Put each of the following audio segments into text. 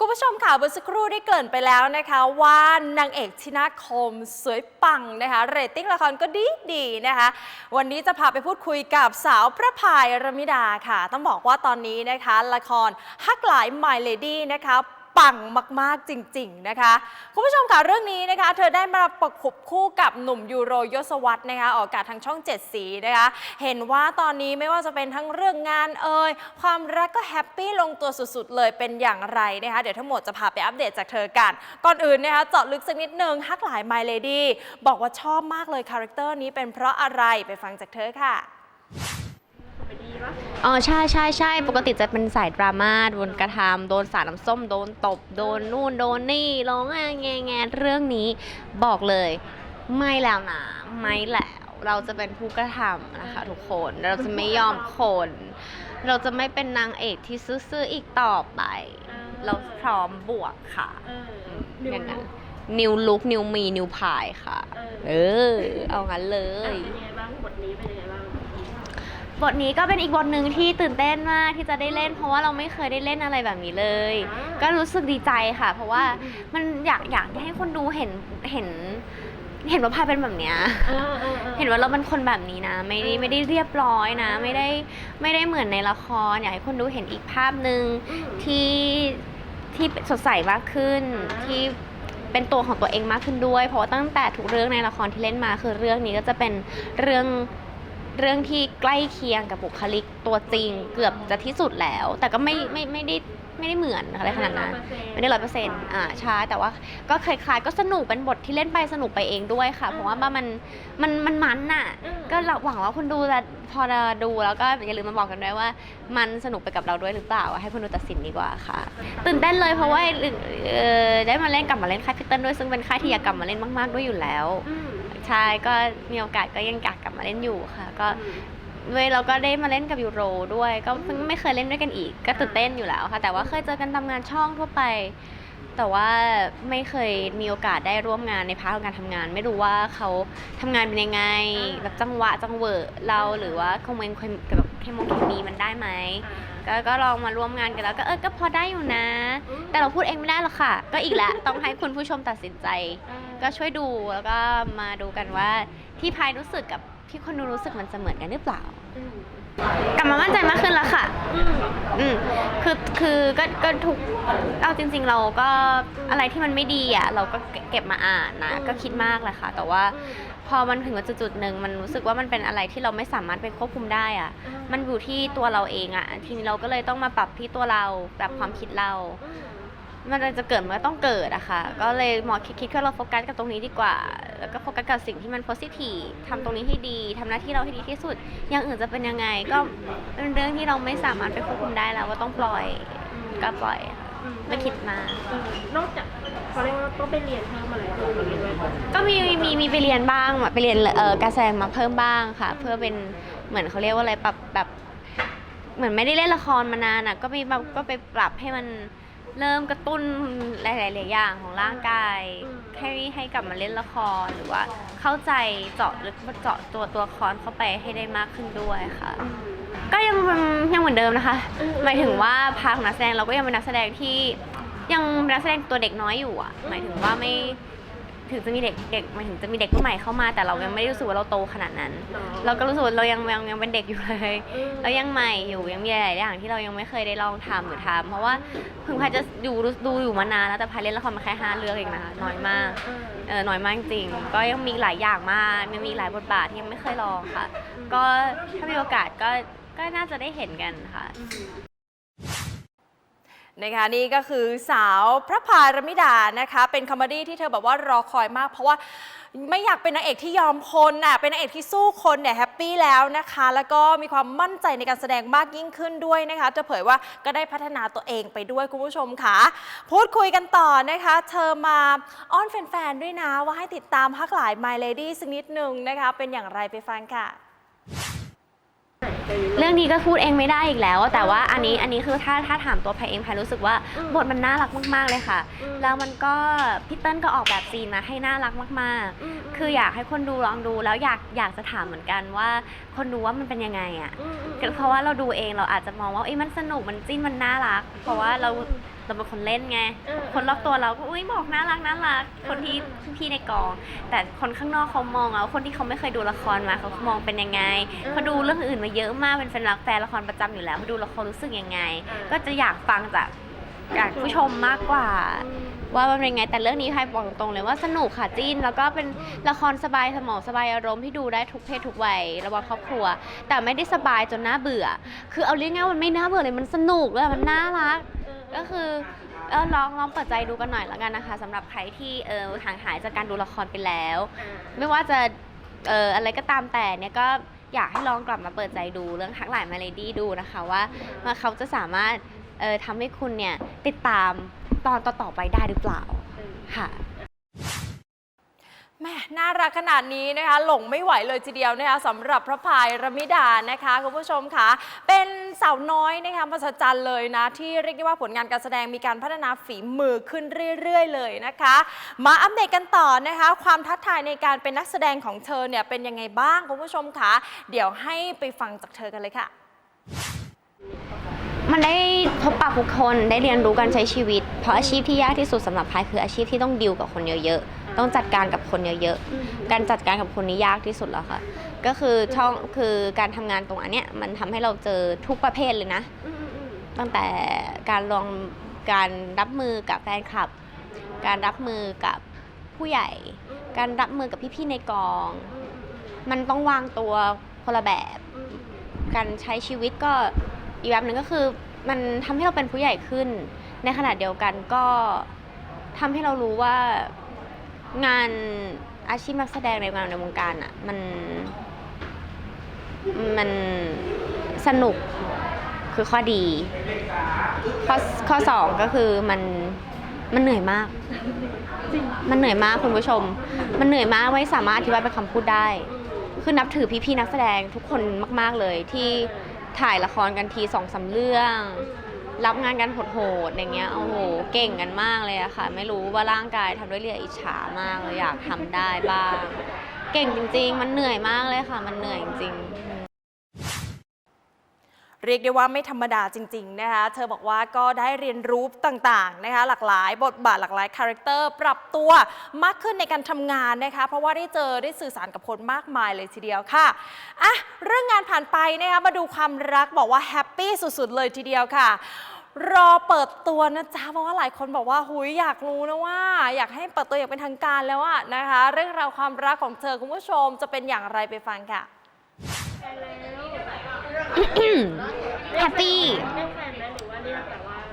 คุณผู้ชมค่ะเมื่อสักครู่ได้เกริ่นไปแล้วนะคะว่านางเอกชินาคมสวยปังนะคะเรตติ้งละครก็ดีดีนะคะ วันนี้จะพาไปพูดคุยกับสาวพระพายรมิดาค่ะ ต้องบอกว่าตอนนี้นะคะ ละครฮักหลาย My Lady นะคะ ปังมากๆจริง ๆ นะคะ คุณผู้ชมค่ะเรื่องนี้นะคะ เธอได้มาประกบคู่กับหนุ่มยูโรยศวรรษนะคะออกอากาศทางช่องเจ็ดสีนะคะ เห็นว่าตอนนี้ไม่ว่าจะเป็นทั้งเรื่องงานเอ่ยความรักก็แฮปปี้ลงตัวสุด ๆ เลยเป็นอย่างไรนะคะ เดี๋ยวทั้งหมดจะพาไปอัปเดตจากเธอกัน ก่อนอื่นนะคะเจาะลึกสักนิดนึงฮักหลาย My Lady บอกว่าชอบมากเลยคาแรคเตอร์นี้เป็นเพราะอะไรไปฟังจากเธอค่ะ อ๋อใช่ใช่ใช่ปกติจะเป็นสายดราม่าโดนกระทำโดนสาดน้ำส้มโดนตบโดนนู่นโดนนี่ร้องแงแงแงเรื่องนี้บอกเลย ไม่แล้วนะไม่แล้ว เราจะเป็นผู้กระทำนะคะทุกคนเราจะไม่ยอมคน เราจะไม่เป็นนางเอกที่ซื่อๆอีกต่อไป เราพร้อมบวกค่ะเอออย่างนั้นนิวลุกนิวมีนิวพายค่ะ เออ เอางั้นเลเอ้ยยเป็นยังไงบ้างบทนี้เป็นยังไงบ้าง บทนี้ก็เป็นอีกบทหนึ่งที่ตื่นเต้นมากที่จะได้เล่น เพราะว่าเราไม่เคยได้เล่นอะไรแบบนี้เลย ก็รู้สึกดีใจค่ะ เพราะว่ามันอยากอยากให้คนดูเห็นเห็น เห็นว่าพายเป็นแบบเนี้ยเออเออออเห็นว่าเราเป็นคนแบบนี้นะ ไม่ได้ไม่ได้เรียบร้อยนะ ไม่ได้ไม่ได้เหมือนในละครอยากให้คนดูเห็นอีกภาพหนึ่งอืมที่ที่สดใสมากขึ้นอ่าที่เป็นตัวของตัวเองมากขึ้นด้วย เพราะว่าตั้งแต่ทุกเรื่องในละครที่เล่นมาคือเรื่องนี้ก็จะเป็นเรื่อง เรื่องที่ใกล้เคียงกับบุคลิกตัวจริงเกือบจะที่สุดแล้ว แต่ก็ไม่ไม่ไม่ได้ไม่ได้เหมือนอะไรขนาดนั้นไม่ได้ร้อยเปอร์เซ็นต์อ่าใช่แต่ว่าก็คล้ายๆก็สนุกเป็นบทที่เล่นไปสนุกไปเองด้วยค่ะ เพราะว่ามันมันมันมันน่ะอืมก็หวังว่าคุณดูจะพอจะดูแล้วก็อย่าลืมมาบอกกันด้วยว่า มันสนุกไปกับเราด้วยหรือเปล่า ให้คุณดูตัดสินดีกว่าค่ะ ตื่นเต้นเลยเพราะว่าเอ่อได้มาเล่นกลับมาเล่นค่ายพิตเติ้ลด้วยซึ่งเป็นค่ายที่อยากกลับมาเล่นมาก ๆด้วยอยู่แล้วอืมใช่ก็มีโอกาสก็ยังอยากกลับมาเล่นอยู่ค่ะ ก็เวยเราก็ได้มาเล่นกับยูโรด้วย ก็เพิ่งไม่เคยเล่นด้วยกันอีก ก็ตื่นเต้นอยู่แล้วค่ะ แต่ว่าเคยเจอกันตามงานช่องทั่วไป แต่ว่าไม่เคยมีโอกาสได้ร่วมงานในพาร์ทของการทำงาน ไม่รู้ว่าเขาทำงานเป็นยังไงแบบจังหวะจังเหวะเราหรือว่าคอมเมนต์แบบเคมงเคมีมันได้ไหมก็ก็ลองมาร่วมงานกันแล้วก็เออก็พอได้อยู่นะ แต่เราพูดเองไม่ได้หรอกค่ะ ก็อีกแล้วต้องให้คุณผู้ชมตัดสินใจ ก็ช่วยดูแล้วก็มาดูกันว่าที่พายรู้สึกกับ ที่คนดูรู้สึกมันจะเหมือนกันหรือเปล่าอืมกลับมามั่นใจมากขึ้นแล้วค่ะ อืมอืมคือคือก็ก็ทุกเอาจริง ๆ เราก็อะไรที่มันไม่ดีอะเราก็เก็บมาอ่านนะก็คิดมากแหละค่ะ แต่ว่าพอมันถึงจุดๆหนึ่งมันรู้สึกว่ามันเป็นอะไรที่เราไม่สามารถไปควบคุมได้อะ มันอยู่ที่ตัวเราเองอะทีนี้เราก็เลยต้องมาปรับที่ตัวเราปรับความคิดเราอื มมันจะเกิดมันก็ต้องเกิดอะค่ะ ก็เลยหมอคิดคิดว่าเราโฟกัสกับตรงนี้ดีกว่า แล้วก็โฟกัสกับสิ่งที่มันโพสิทีฟทำตรงนี้ให้ดีทำหน้าที่เราให้ดีที่สุด อย่างอื่นจะเป็นยังไง ก็เป็นเรื่องที่เราไม่สามารถไปควบคุมได้แล้วว่าต้องปล่อยก็ปล่อยค่ะอืไม่คิดมาเออนอกจากเขาเรียกว่าต้องไปเรียนเพิ่มอะไรเพิ่มอะไรด้วยก็มีมีมีไปเรียนบ้างไปเรียนเอ่อการแสดงมาเพิ่มบ้างค่ะ เพื่อเป็นเหมือนเขาเรียกว่าอะไรปรับแบบเหมือนไม่ได้เล่นละครมานานอะก็มีแบบก็ไปปรับให้มัน เริ่มกระตุ้นหลายๆอย่างของร่างกายให้ให้กลับมาเล่นละครหรือว่าเข้าใจเจาะลึกเจาะตัวตัวละครเข้าไปให้ได้มากขึ้นด้วยค่ะอืมก็ยังยังเหมือนเดิมนะคะอืมหมายถึงว่าพาร์ทของนักแสดงเราก็ยังเป็นนักแสดงที่ยังเป็นนักแสดงตัวเด็กน้อยอยู่อะ หมายถึงว่าไม่ ถึงจะมีเด็กเด็กหมายถึงจะมีเด็กรุ่นใหม่เข้ามา แต่เรายังไม่ได้รู้สึกว่าเราโตขนาดนั้นเนาะเราก็รู้สึกว่าเรายังยังยังเป็นเด็กอยู่เลยอืมเรายังใหม่อยู่ยังมีหลายๆอย่างที่เรายังไม่เคยได้ลองทำหรือทำเพราะว่าเพิ่งพายจะดูดูอยู่มานานแล้วแต่พายเล่นละครมาแค่ห้าเรื่องเองนะคะน้อยมากเออเออน้อยมากจริงๆก็ยังมีหลายอย่างมากยังมีหลายบทบาทที่ยังไม่เคยลองค่ะ ก็ถ้ามีโอกาสก็ก็น่าจะได้เห็นกันค่ะอืม นะคะนี่ก็คือสาวพระพารมิดานะคะ เป็นคอมเมดี้ที่เธอแบบว่ารอคอยมาก เพราะว่าไม่อยากเป็นนางเอกที่ยอมคนน่ะเป็นนางเอกที่สู้คนเนี่ยแฮปปี้แล้วนะคะ แล้วก็มีความมั่นใจในการแสดงมากยิ่งขึ้นด้วยนะคะเธอเผยว่าก็ได้พัฒนาตัวเองไปด้วยคุณผู้ชมค่ะ พูดคุยกันต่อนะคะ เธอมาอ้อนแฟนๆด้วยนะว่าให้ติดตามฮักหลาย My Lady สักนิดหนึ่งนะคะ เป็นอย่างไรไปฟังค่ะ เรื่องนี้ก็พูดเองไม่ได้อีกแล้ว แต่ว่าอันนี้อันนี้คือถ้าถ้าถามตัวพายเองพายรู้สึกว่าอืมบทมันน่ารักมากๆเลยค่ะอืมแล้วมันก็พี่เติ้ลก็ออกแบบซีนมาให้น่ารักมากมๆคืออยากให้คนดูลองดูแล้วอยากอยากจะถามเหมือนกันว่า คนดูว่ามันเป็นยังไงอะอืมอืมเพราะว่าเราดูเองเราอาจจะมองว่าเอ้ยมันสนุกมันจิ้นมันน่ารัก เพราะว่าเรา เราเป็นคนเล่นไง เออคนรอบตัวเราก็อุ้ยบอกน่ารักน่ารัก คนที่พี่ๆในกอง แต่คนข้างนอกเขามองเอาคนที่เขาไม่เคยดูละครมาเขามองเป็นยังไงเขาดูเรื่องอื่นมาเยอะมากเป็นแฟนรักแฟนละครประจำอยู่แล้วเขาดูละครรู้สึกยังไงก็จะอยากฟังจากจากผู้ชมมากกว่า ว่ามันเป็นไงแต่เรื่องนี้พายบอกตรงๆเลยว่าสนุกค่ะจิ้นแล้วก็เป็นละครสบายสมองสบายอารมณ์ที่ดูได้ทุกเพศทุกวัยระหว่างครอบครัว แต่ไม่ได้สบายจนน่าเบื่อ คือเอาเรียกง่ายมันไม่น่าเบื่อเลยมันสนุกแล้วมันน่ารัก ก็คือเออลองลองเปิดใจดูกันหน่อยแล้วกันนะคะสำหรับใครที่เออห่างหายจากการดูละครไปแล้ว ไม่ว่าจะเอออะไรก็ตามแต่เนี่ยก็อยากให้ลองกลับมาเปิดใจดูเรื่องทักหลายมาเลดี้ดูนะคะว่าว่าเขาจะสามารถเออทำให้คุณเนี่ยติดตาม ตอนต่อๆไปได้หรือเปล่าค่ะแม่น่ารักขนาดนี้นะคะ หลงไม่ไหวเลยทีเดียวนะคะสำหรับพระพายระมิดานะคะคุณผู้ชมคะเป็นสาวน้อยนะคะมหัศจรรย์เลยนะ ที่เรียกได้ว่าผลงานการแสดงมีการพัฒนาฝีมือขึ้นเรื่อย ๆ เลยนะคะ มาอัปเดตกันต่อนะคะ ความท้าทายในการเป็นนักแสดงของเธอเนี่ยเป็นยังไงบ้างคุณผู้ชมคะเดี๋ยวให้ไปฟังจากเธอกันเลยค่ะ มันได้พบปะผู้คนได้เรียนรู้การใช้ชีวิต เพราะอาชีพที่ยากที่สุดสำหรับพายคืออาชีพที่ต้องดิวกับคนเยอะๆ ต้องจัดการกับคนเยอะๆ การจัดการกับคนนี้ยากที่สุดแล้วค่ะ ก็คือช่องคือการทำงานตรงอันเนี้ยมันทำให้เราเจอทุกประเภทเลยนะ ตั้งแต่การลองการรับมือกับแฟนคลับ การรับมือกับผู้ใหญ่ การรับมือกับพี่ๆในกอง มันต้องวางตัวคนละแบบ การใช้ชีวิตก็อีกแบบหนึ่งก็คือ มันทำให้เราเป็นผู้ใหญ่ขึ้น ในขณะเดียวกันก็ทำให้เรารู้ว่างานอาชีพนักแสดงในงานในวงการอะมันมันสนุกคือข้อดี ข้อข้อสองก็คือมันมันเหนื่อยมาก มันเหนื่อยมากคุณผู้ชม มันเหนื่อยมากไม่สามารถอธิบายเป็นคำพูดได้ คือนับถือพี่ๆนักแสดงทุกคนมาก ๆเลยที่ ถ่ายละครกันทีสองสามเรื่อง รับงานกันโหดๆอย่างเงี้ยโอ้โหเก่งกันมากเลยอะค่ะ ไม่รู้ว่าร่างกายทำด้วยเรียอิจฉามากเลยอยากทำได้บ้าง เก่งจริง ๆ มันเหนื่อยมากเลยค่ะ มันเหนื่อยจริงๆ เรียกได้ว่าไม่ธรรมดาจริงๆนะคะเธอบอกว่าก็ได้เรียนรู้ต่างๆนะคะหลากหลายบทบาทหลากหลายคาแรคเตอร์ปรับตัวมากขึ้นในการทำงานนะคะเพราะว่าได้เจอได้สื่อสารกับคนมากมายเลยทีเดียวค่ะอะเรื่องงานผ่านไปนะคะมาดูความรักบอกว่าแฮปปี้สุดๆ เลยทีเดียวค่ะรอเปิดตัวนะจ๊ะเพราะว่าหลายคนบอกว่าหุยอยากรู้นะว่า อยากให้เปิดตัวอย่างเป็นทางการแล้วอะนะคะ เรื่องราวความรักของเธอคุณผู้ชมจะเป็นอย่างไรไปฟังค่ะ แฮปปี้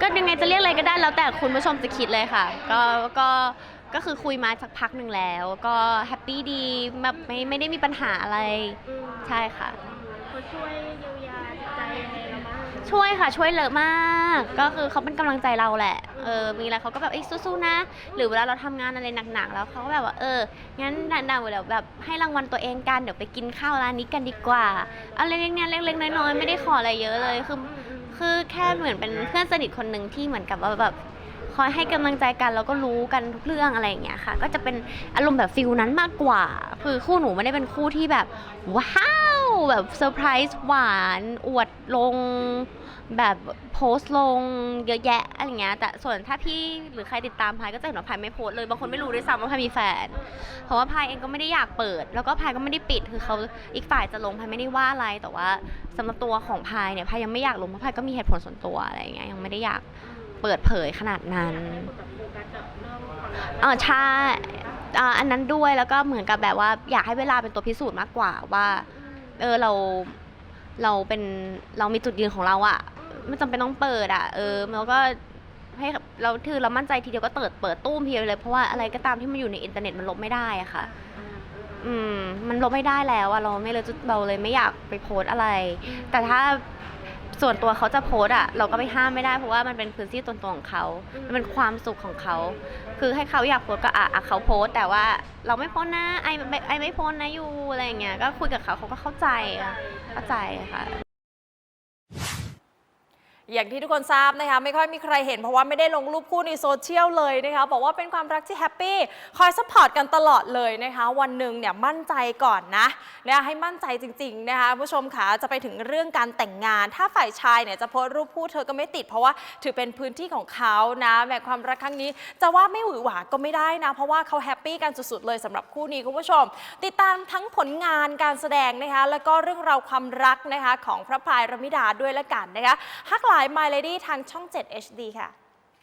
ก็ยังไงจะเรียกอะไรก็ได้แล้วแต่คุณผู้ชมจะคิดเลยค่ะ ก็ก็ก็คือคุยมาสักพักหนึ่งแล้ว ก็แฮปปี้ดีแบบไม่ไม่ได้มีปัญหาอะไร ใช่ค่ะ เขาช่วยเยียวยา ช่วยค่ะช่วยเลอะมาก ก็คือเขาเป็นกำลังใจเราแหละเออมีอะไรเขาก็แบบเอ้ยสู้ๆนะ หรือเวลาเราทำงานอะไรหนักๆแล้วเขาก็แบบว่าเอองั้นดังๆเดี๋ยวแบบให้รางวัลตัวเองกันเดี๋ยวไปกินข้าวร้านนี้กันดีกว่าอะไรเล็กๆเล็กๆน้อยๆไม่ได้ขออะไรเยอะเลยคือคือแค่เหมือนเป็นเพื่อนสนิทคนหนึ่งที่เหมือนกับว่าแบบคอยให้กำลังใจกันแล้วก็รู้กันทุกเรื่องอะไรอย่างเงี้ยค่ะ ก็จะเป็นอารมณ์แบบฟิลนั้นมากกว่า คือคู่หนูไม่ได้เป็นคู่ที่แบบว้าว แบบเซอร์ไพรส์หวาน อวดลง แบบโพสต์ลงเยอะแยะอะไรเงี้ยแต่ส่วนถ้าพี่หรือใครติดตามพายก็จะเห็นว่าพายไม่โพสต์เลยบางคนไม่รู้ด้วยซ้ำว่าพายมีแฟน เพราะว่าพายเองก็ไม่ได้อยากเปิด แล้วก็พายก็ไม่ได้ปิดคือเขาอีกฝ่ายจะลงพายไม่ได้ว่าอะไรแต่ว่าสำหรับตัวของพายเนี่ยพายยังไม่อยากลงเพราะพายก็มีเหตุผลส่วนตัวอะไรเงี้ยยังไม่ได้อยากเปิดเผยขนาดนั้นเองความรักเอใช่อ่าอันนั้นด้วยแล้วก็เหมือนกับแบบว่าอยากให้เวลาเป็นตัวพิสูจน์มากกว่าว่า เออเราเราเป็นเรามีจุดยืนของเราอะไม่จำเป็นต้องเปิดอะเออเราก็ให้เราถือเรามั่นใจทีเดียวก็เปิดเปิดตู้มเพียวเลยเพราะว่าอะไรก็ตามที่มันอยู่ในอินเทอร์เน็ตมันลบไม่ได้อะค่ะ อืม มันลบไม่ได้แล้วอะเราไม่เลยเราเลยไม่อยากไปโพสต์อะไร แต่ถ้า ส่วนตัวเขาจะโพสต์อะเราก็ไปห้ามไม่ได้เพราะว่ามันเป็นพื้นที่ส่วนตัวของเขา มันเป็นความสุขของเขา คือให้เขาอยากโพสต์ก็อะอะเขาโพสต์แต่ว่าเราไม่โพสต์นะไอไม่ไอไม่โพสต์นะยูอะไรอย่างเงี้ยก็คุยกับเขาเขาก็เข้าใจอะเข้าใจค่ะ อย่างที่ทุกคนทราบนะคะไม่ค่อยมีใครเห็นเพราะว่าไม่ได้ลงรูปคู่ในโซเชียลเลยนะคะบอกว่าเป็นความรักที่แฮปปี้คอยซัพพอร์ตกันตลอดเลยนะคะ วันหนึ่งเนี่ยมั่นใจก่อนนะนะคะให้มั่นใจจริงๆนะคะผู้ชมขาจะไปถึงเรื่องการแต่งงาน ถ้าฝ่ายชายเนี่ยจะโพสรูปคู่เธอก็ไม่ติด เพราะว่าถือเป็นพื้นที่ของเขานะแบบความรักครั้งนี้ จะว่าไม่หวือหวาก็ไม่ได้นะ เพราะว่าเขาแฮปปี้กันสุดๆเลยสำหรับคู่นี้คุณผู้ชม ติดตามทั้งผลงานการแสดงนะคะแล้วก็เรื่องราวความรักนะคะของพระพายรมิดาด้วยละกันนะคะฮักหลาย My Lady ทางช่อง 7 HD ค่ะ